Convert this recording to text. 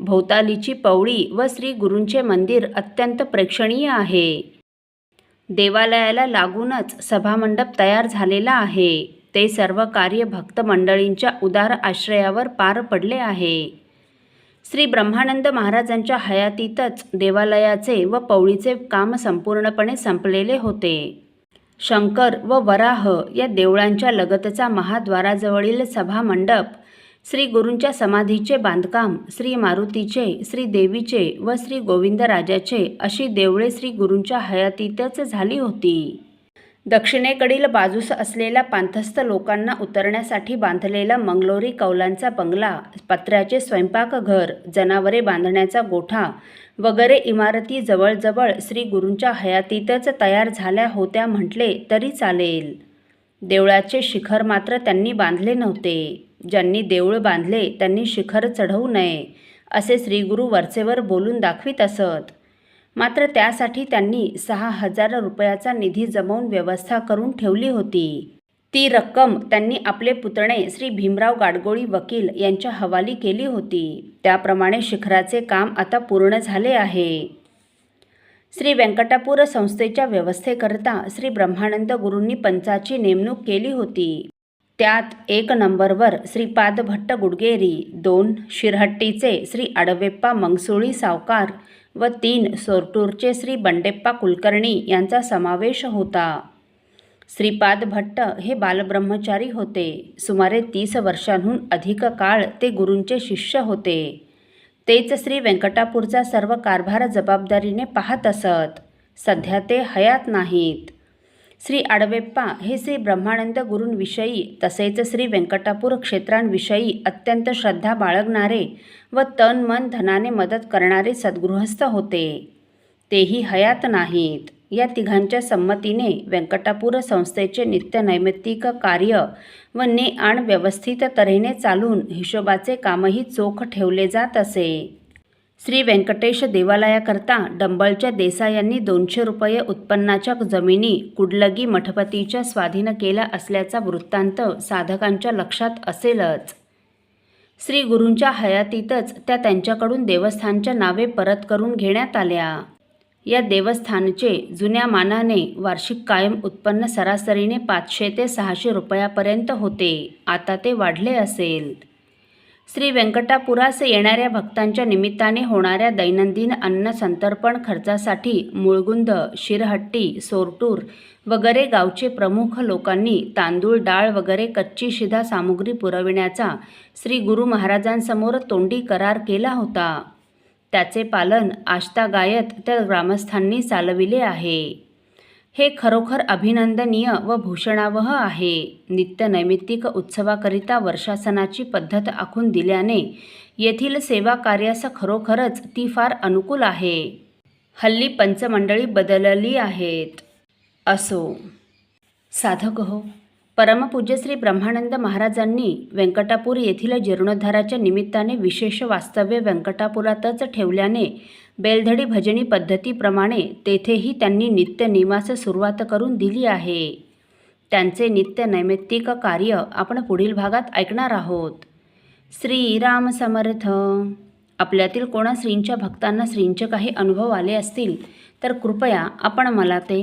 भोवतालीची पवळी व श्री गुरूंचे मंदिर अत्यंत प्रेक्षणीय आहे. देवालयाला लागूनच सभामंडप तयार झालेला आहे. ते सर्व कार्य भक्त मंडळींच्या उदार आश्रयावर पार पडले आहे. श्री ब्रह्मानंद महाराजांच्या हयातीतच देवालयाचे व पवळीचे काम संपूर्णपणे संपलेले होते. शंकर व वराह या देवळांच्या लगतचा महाद्वाराजवळील सभामंडप श्री गुरूंच्या समाधीचे बांधकाम श्री मारुतीचे श्री देवीचे व श्री गोविंदराजाचे अशी देवळे श्री गुरूंच्या हयातीतच झाली होती. दक्षिणेकडील बाजूस असलेल्या पांथस्थ लोकांना उतरण्यासाठी बांधलेला मंगलोरी कौलांचा बंगला पत्र्याचे स्वयंपाकघर जनावरे बांधण्याचा गोठा वगैरे इमारती जवळजवळ श्री गुरूंच्या हयातीतच तयार झाल्या होत्या म्हटले तरी चालेल. देवळाचे शिखर मात्र त्यांनी बांधले नव्हते. ज्यांनी देऊळ बांधले त्यांनी शिखर चढवू नये असे श्रीगुरू वरचेवर बोलून दाखवित असत. मात्र त्यासाठी त्यांनी सहा हजार रुपयाचा निधी जमवून व्यवस्था करून ठेवली होती. ती रक्कम त्यांनी आपले पुतणे श्री भीमराव गाडगोळी वकील यांच्या हवाली केली होती. त्याप्रमाणे शिखराचे काम आता पूर्ण झाले आहे. श्री व्यंकटापूर संस्थेच्या व्यवस्थेकरता श्री ब्रह्मानंद गुरूंनी पंचाची नेमणूक केली होती. त्यात एक नंबरवर श्रीपाद भट्ट गुडगेरी दोन शिरहट्टीचे श्री आडवेप्पा मंगसुळी सावकार व तीन सोरटूरचे श्री बंडेप्पा कुलकर्णी यांचा समावेश होता. श्रीपाद भट्ट हे बालब्रह्मचारी होते. सुमारे तीस वर्षांहून अधिक काळ ते गुरूंचे शिष्य होते. तेच श्री व्यंकटापूरचा सर्व कारभार जबाबदारीने पाहत असत. सध्या ते हयात नाहीत. श्री आडवेप्पा हे श्री ब्रह्मानंद गुरूंविषयी तसेच श्री व्यंकटापूर क्षेत्रांविषयी अत्यंत श्रद्धा बाळगणारे व तन मन धनाने मदत करणारे सद्गृहस्थ होते. तेही हयात नाहीत. या तिघांच्या संमतीने व्यंकटापूर संस्थेचे नित्य नैमित्तिक कार्य व ने आण व्यवस्थित तऱ्हेने चालून हिशोबाचे कामही चोख ठेवले जात असे. श्री व्यंकटेश देवालयाकरता डंबळच्या देसायांनी दोनशे रुपये उत्पन्नाच्या जमिनी कुडलगी मठपतीच्या स्वाधीन केल्या असल्याचा वृत्तांत साधकांच्या लक्षात असेलच. श्री गुरूंच्या हयातीतच त्या त्यांच्याकडून देवस्थानच्या नावे परत करून घेण्यात आल्या. या देवस्थानचे जुन्या मानाने वार्षिक कायम उत्पन्न सरासरीने पाचशे ते सहाशे रुपयापर्यंत होते. आता ते वाढले असेल. श्री व्यंकटापुरास येणाऱ्या भक्तांच्या निमित्ताने होणाऱ्या दैनंदिन अन्न संतर्पण खर्चासाठी मुळगुंद शिरहट्टी सोरटूर वगैरे गावचे प्रमुख लोकांनी तांदूळ डाळ वगैरे कच्ची शिधा सामुग्री पुरविण्याचा श्री गुरु महाराजांसमोर तोंडी करार केला होता. त्याचे पालन आष्टागायत त्या ग्रामस्थांनी चालविले आहे. हे खरोखर अभिनंदनीय व भूषणावह आहे. नित्य नैमित्तिक उत्सवाकरिता वर्षासनाची पद्धत आखून दिल्याने येथील सेवा कार्यास खरोखरच ती फार अनुकूल आहे. हल्ली पंचमंडळी बदलली आहेत. असो. साधक हो. परमपूज्य श्री ब्रह्मानंद महाराजांनी व्यंकटापूर येथील जीर्णोद्धाराच्या निमित्ताने विशेष वास्तव्य व्यंकटापुरातच ठेवल्याने बेलधडी भजनी पद्धतीप्रमाणे तेथेही त्यांनी नित्य निवास सुरुवात करून दिली आहे. त्यांचे नित्य नैमित्तिक कार्य आपण पुढील भागात ऐकणार आहोत. श्रीराम समर्थ. आपल्यातील कोणा श्रींच्या भक्तांना श्रींचे काही अनुभव आले असतील तर कृपया आपण मला ते